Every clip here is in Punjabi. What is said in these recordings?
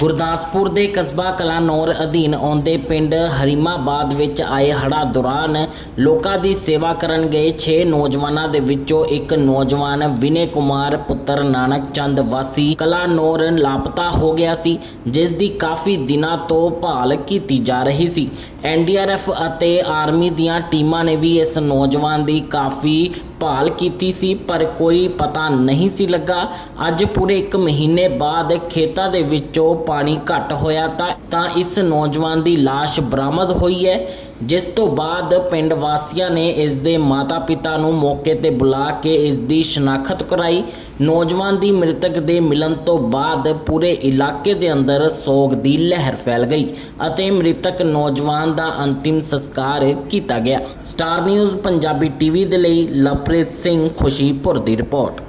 ਗੁਰਦਾਸਪੁਰ ਦੇ ਕਸਬਾ ਕਲਾਨੌਰ ਅਧੀਨ ਆਉਂਦੇ ਪਿੰਡ ਹਰੀਮਾਬਾਦ ਵਿੱਚ ਆਏ ਹੜ੍ਹਾਂ ਦੌਰਾਨ ਲੋਕਾਂ ਦੀ ਸੇਵਾ ਕਰਨ ਗਏ 6 ਨੌਜਵਾਨਾਂ ਦੇ ਵਿੱਚੋਂ ਇੱਕ ਨੌਜਵਾਨ ਵਿਨੇ ਕੁਮਾਰ, ਪੁੱਤਰ ਨਾਨਕ ਚੰਦ ਵਾਸੀ ਕਲਾਨੌਰ ਲਾਪਤਾ ਹੋ ਗਿਆ ਸੀ, ਜਿਸ ਦੀ ਕਾਫੀ ਦਿਨਾਂ ਤੋਂ ਭਾਲ ਕੀਤੀ ਜਾ ਰਹੀ ਸੀ। ਐਨਡੀਆਰਐਫ ਅਤੇ ਆਰਮੀ ਦੀਆਂ ਟੀਮਾਂ ਨੇ ਵੀ ਇਸ ਨੌਜਵਾਨ ਦੀ ਕਾਫੀ ਭਾਲ ਕੀਤੀ ਸੀ, ਪਰ ਕੋਈ ਪਤਾ ਨਹੀਂ ਸੀ ਲੱਗਾ। ਅੱਜ ਪੂਰੇ 1 ਮਹੀਨੇ ਬਾਅਦ ਖੇਤਾਂ ਦੇ ਵਿੱਚੋਂ ਪਾਣੀ ਘੱਟ ਹੋਇਆ ਤਾਂ ਤਾਂ ਇਸ ਨੌਜਵਾਨ ਦੀ ਲਾਸ਼ ਬਰਾਮਦ ਹੋਈ ਹੈ। ਜਿਸ ਤੋਂ ਬਾਅਦ ਪਿੰਡ ਵਾਸੀਆਂ ਨੇ ਇਸ ਦੇ ਮਾਤਾ-ਪਿਤਾ ਨੂੰ ਮੌਕੇ ਤੇ ਬੁਲਾ ਕੇ ਇਸ ਦੀ ਸ਼ਨਾਖਤ ਕਰਾਈ। ਨੌਜਵਾਨ ਦੀ ਮ੍ਰਿਤਕ ਦੇ ਮਿਲਣ ਤੋਂ ਬਾਅਦ ਪੂਰੇ ਇਲਾਕੇ ਦੇ ਅੰਦਰ ਸੋਗ ਦੀ ਲਹਿਰ ਫੈਲ ਗਈ ਅਤੇ ਮ੍ਰਿਤਕ ਨੌਜਵਾਨ ਦਾ ਅੰਤਿਮ ਸੰਸਕਾਰ ਕੀਤਾ ਗਿਆ। ਸਟਾਰ ਨਿਊਜ਼ ਪੰਜਾਬੀ ਟੀਵੀ ਦੇ ਲਈ ਲਵਪ੍ਰੀਤ ਸਿੰਘ ਖੁਸ਼ੀਪੁਰ ਦੀ ਰਿਪੋਰਟ।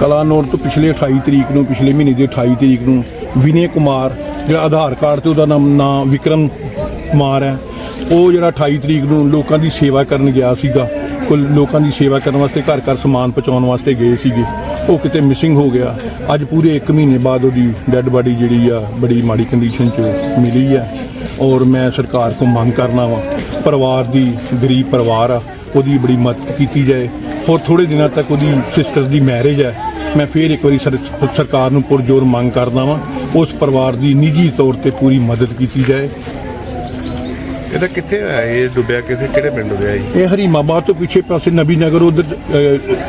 ਕਲਾਨੌਰ ਤੋਂ ਪਿਛਲੇ 28 ਤਰੀਕ ਨੂੰ, ਪਿਛਲੇ ਮਹੀਨੇ ਦੀ 28 ਤਰੀਕ ਨੂੰ ਵਿਨੇ ਕੁਮਾਰ, ਜਿਹੜਾ ਆਧਾਰ ਕਾਰਡ ਤੇ ਉਹਦਾ ਨਾਮ, ਨਾਂ ਵਿਕਰਮ ਕੁਮਾਰ ਹੈ ਉਹ ਜਿਹੜਾ 28 ਤਰੀਕ ਨੂੰ ਲੋਕਾਂ ਦੀ ਸੇਵਾ ਕਰਨ ਗਿਆ ਸੀਗਾ ਕੁੱਲ ਲੋਕਾਂ ਦੀ ਸੇਵਾ ਕਰਨ ਵਾਸਤੇ ਘਰ ਘਰ ਸਮਾਨ ਪਹੁੰਚਾਉਣ ਵਾਸਤੇ ਗਏ ਸੀਗੇ, ਉਹ ਕਿਤੇ ਮਿਸਿੰਗ ਹੋ ਗਿਆ। ਅੱਜ ਪੂਰੇ 1 ਮਹੀਨੇ ਬਾਅਦ ਉਹਦੀ ਡੈੱਡ ਬਾਡੀ ਜਿਹੜੀ ਆ, ਬੜੀ ਮਾੜੀ ਕੰਡੀਸ਼ਨ 'ਚ ਮਿਲੀ ਆ ਔਰ ਮੈਂ ਸਰਕਾਰ ਕੋਲ ਮੰਗ ਕਰਨਾ ਵਾ, ਪਰਿਵਾਰ ਦੀ, ਗਰੀਬ ਪਰਿਵਾਰ ਆ, ਉਹਦੀ ਬੜੀ ਮਦਦ ਕੀਤੀ ਜਾਏ। ਹੋਰ ਥੋੜੇ ਦਿਨਾਂ ਤੱਕ ਉਹਦੀ ਸਿਸਟਰ ਦੀ ਮੈਰਿਜ ਹੈ ਮੈਂ ਫੇਰ ਇੱਕ ਵਾਰੀ ਸਰ- ਸਰਕਾਰ ਨੂੰ ਪੁਰਜੋਰ ਮੰਗ ਕਰਦਾ ਵਾਂ, ਉਸ ਪਰਿਵਾਰ ਦੀ ਨਿੱਜੀ ਤੌਰ ਤੇ ਪੂਰੀ ਮਦਦ ਕੀਤੀ ਜਾਏ। ਇਹਦਾ ਕਿੱਥੇ ਹੋਇਆ? ਇਹ ਡੁੱਬਿਆ ਕਿੱਥੇ? ਕਿਹੜੇ ਪਿੰਡ ਡੁੱਬਿਆ ਜੀ? ਇਹ ਹਰੀਮਾਬਾਦ ਤੋਂ ਪਿੱਛੇ ਪਾਸੇ ਨਬੀ ਨਗਰ, ਉਧਰ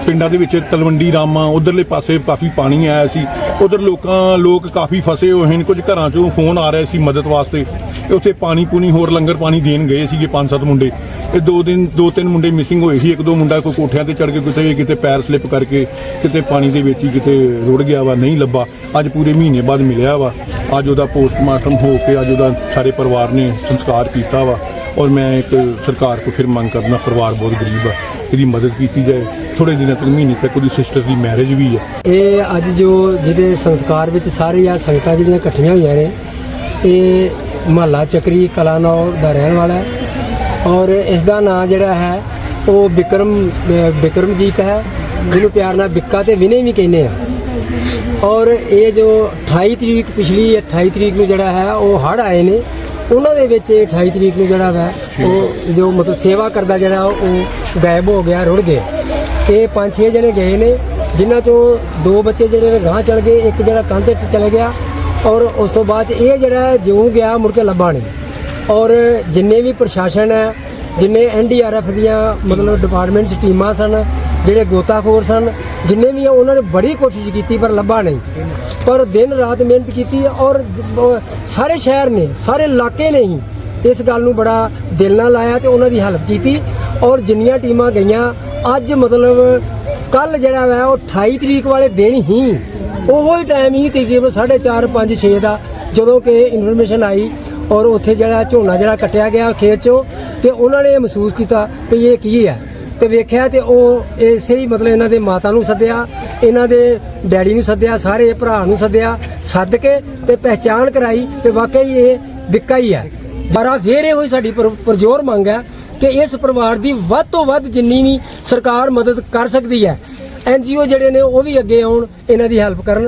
ਪਿੰਡਾਂ ਦੇ ਵਿੱਚ ਤਲਵੰਡੀ ਰਾਮਾ, ਉਧਰਲੇ ਪਾਸੇ ਕਾਫੀ ਪਾਣੀ ਆਇਆ ਸੀ। ਉਧਰ ਲੋਕਾਂ, ਲੋਕ ਕਾਫੀ ਫਸੇ ਹੋਏ ਹਨ। ਕੁਝ ਘਰਾਂ ਚੋਂ ਫੋਨ ਆ ਰਹੇ ਸੀ ਮਦਦ ਵਾਸਤੇ। ਉੱਥੇ ਪਾਣੀ ਪੂਣੀ ਹੋਰ ਲੰਗਰ ਪਾਣੀ ਦੇਣ ਗਏ ਸੀਗੇ ਪੰਜ ਸੱਤ ਮੁੰਡੇ। ਇਹ ਦੋ ਦਿਨ, ਦੋ ਤਿੰਨ ਮੁੰਡੇ ਮਿਸਿੰਗ ਹੋਏ ਸੀ। ਇੱਕ ਦੋ ਮੁੰਡਾ ਕੋਈ ਕੋਠਿਆਂ ਤੇ ਚੜ ਕੇ, ਕਿਤੇ ਕਿਤੇ ਪੈਰ ਸਲਿੱਪ ਕਰਕੇ, ਕਿਤੇ ਪਾਣੀ ਦੇ ਵਿੱਚ ਹੀ ਕਿਤੇ ਰੁੜ ਗਿਆ ਵਾ, ਨਹੀਂ ਲੱਭਾ। ਅੱਜ ਪੂਰੇ ਮਹੀਨੇ ਬਾਅਦ ਮਿਲਿਆ ਵਾ। ਅੱਜ ਉਹਦਾ ਪੋਸਟਮਾਰਟਮ ਹੋ ਕੇ, ਅੱਜ ਉਹਦਾ ਸਾਰੇ ਪਰਿਵਾਰ ਨੇ ਸੰਸਕਾਰ ਕੀਤਾ ਵਾ। ਔਰ ਮੈਂ ਇੱਕ ਸਰਕਾਰ ਕੋ ਫਿਰ ਮੰਗ ਕਰਨਾ ਪਰਿਵਾਰ ਬਹੁਤ ਗਰੀਬ ਆ, ਇਹਦੀ ਮਦਦ ਕੀਤੀ ਜਾਏ। ਥੋੜੇ ਦਿਨਾਂ ਤੱਕ, ਮਹੀਨੇ ਤੱਕ ਉਹਦੀ ਸਿਸਟਰ ਦੀ ਮੈਰਿਜ ਵੀ ਆ। ਇਹ ਅੱਜ ਜੋ ਜਿਹਦੇ ਸੰਸਕਾਰ ਵਿੱਚ ਸਾਰੇ ਸਾਰੀਆਂ ਸੰਗਤਾਂ ਜਿਹੜੀਆਂ ਇਕੱਠੀਆਂ ਹੋਈਆਂ ਨੇ, ਇਹ ਮਹੱਲਾ ਚੱਕਰੀ ਕਲਾਨੌਰ ਦਾ ਰਹਿਣ ਵਾਲਾ ਹੈ। ਔਰ ਇਸ ਦਾ ਨਾਂ ਜਿਹੜਾ ਹੈ, ਉਹ ਵਿਕਰਮ ਅਹ ਵਿਕਰਮਜੀਤ ਹੈ, ਜਿਹਨੂੰ ਪਿਆਰ ਨਾਲ ਵਿੱਕਾ ਤੇ ਵਿਨੇ ਵੀ ਕਹਿੰਦੇ ਆ। ਔਰ ਇਹ ਜੋ 28 ਤਰੀਕ ਪਿਛਲੀ 28 ਤਰੀਕ ਨੂੰ ਜਿਹੜਾ ਹੈ, ਉਹ ਹੜ੍ਹ ਆਏ ਨੇ। ਉਹਨਾਂ ਦੇ ਵਿੱਚ ਇਹ 28 ਤਰੀਕ ਨੂੰ ਜਿਹੜਾ ਵਾ, ਉਹ ਜੋ ਮਤਲਬ ਸੇਵਾ ਕਰਦਾ ਜਿਹੜਾ, ਉਹ ਗਾਇਬ ਹੋ ਗਿਆ, ਰੁੜ ਗਿਆ। ਇਹ ਪੰਜ ਛੇ ਜਣੇ ਗਏ ਨੇ, ਜਿਨ੍ਹਾਂ ਚੋਂ ਦੋ ਬੱਚੇ ਜਿਹੜੇ ਨੇ ਗਾਂਹ ਚਲ ਗਏ, ਇੱਕ ਜਿਹੜਾ ਕੰਧ ਤੇ ਚਲੇ ਗਿਆ। ਔਰ ਉਸ ਤੋਂ ਬਾਅਦ 'ਚ ਇਹ ਜਿਹੜਾ ਜਿਉਂ ਗਿਆ, ਮੁੜ ਕੇ ਲੱਭਾ ਨਹੀਂ। ਔਰ ਜਿੰਨੇ ਵੀ ਪ੍ਰਸ਼ਾਸਨ ਹੈ, ਜਿੰਨੇ ਐਨਡੀਆਰਐਫ ਦੀਆਂ ਮਤਲਬ ਡਿਪਾਰਟਮੈਂਟਸ ਟੀਮਾਂ ਸਨ, ਜਿਹੜੇ ਗੋਤਾਖੋਰ ਸਨ, ਜਿੰਨੇ ਵੀ ਆ, ਉਹਨਾਂ ਨੇ ਬੜੀ ਕੋਸ਼ਿਸ਼ ਕੀਤੀ, ਪਰ ਲੱਭਾ ਨਹੀਂ। ਪਰ ਦਿਨ ਰਾਤ ਮਿਹਨਤ ਕੀਤੀ ਔਰ ਸਾਰੇ ਸ਼ਹਿਰ ਨੇ, ਸਾਰੇ ਇਲਾਕੇ ਨੇ ਹੀ ਇਸ ਗੱਲ ਨੂੰ ਬੜਾ ਦਿਲ ਨਾਲ ਲਾਇਆ ਤੇ ਉਹਨਾਂ ਦੀ ਹੈਲਪ ਕੀਤੀ। ਔਰ ਜਿੰਨੀਆਂ ਟੀਮਾਂ ਗਈਆਂ, ਅੱਜ ਮਤਲਬ ਕੱਲ ਜਿਹੜਾ ਵਾ, ਉਹ 28 ਤਰੀਕ ਵਾਲੇ ਦਿਨ ਹੀ ਉਹੋ ਹੀ ਟਾਈਮ ਹੀ ਤਕਰੀਬਨ 4:30 5 6 ਦਾ ਜਦੋਂ ਕਿ ਇਨਫੋਰਮੇਸ਼ਨ ਆਈ ਔਰ ਉੱਥੇ ਜਿਹੜਾ ਝੋਨਾ ਜਿਹੜਾ ਕੱਟਿਆ ਗਿਆ ਖੇਤ 'ਚੋਂ, ਤੇ ਉਹਨਾਂ ਨੇ ਇਹ ਮਹਿਸੂਸ ਕੀਤਾ ਕਿ ਇਹ ਕੀ ਹੈ। ਤੇ ਵੇਖਿਆ ਤੇ ਉਹ ਇਸੇ ਹੀ ਮਤਲਬ ਇਹਨਾਂ ਦੇ ਮਾਤਾ ਨੂੰ ਸੱਦਿਆ, ਇਹਨਾਂ ਦੇ ਡੈਡੀ ਨੂੰ ਸੱਦਿਆ, ਸਾਰੇ ਭਰਾ ਨੂੰ ਸੱਦਿਆ, ਸੱਦ ਕੇ ਤੇ ਪਹਿਚਾਣ ਕਰਾਈ ਕਿ ਵਾਕਈ ਇਹ ਵਿੱਕਾ ਹੀ ਹੈ। ਬਾਰਾ ਫੇਰ ਇਹੋ ਹੀ ਸਾਡੀ ਪਰਜੋਰ ਮੰਗ ਹੈ ਕਿ ਇਸ ਪਰਿਵਾਰ ਦੀ ਵੱਧ ਤੋਂ ਵੱਧ ਜਿੰਨੀ ਵੀ ਸਰਕਾਰ ਮਦਦ ਕਰ ਸਕਦੀ ਹੈ ਐਨਜੀਓ ਜਿਹੜੇ ਨੇ ਉਹ ਵੀ ਅੱਗੇ ਆਉਣ, ਇਹਨਾਂ ਦੀ ਹੈਲਪ ਕਰਨ।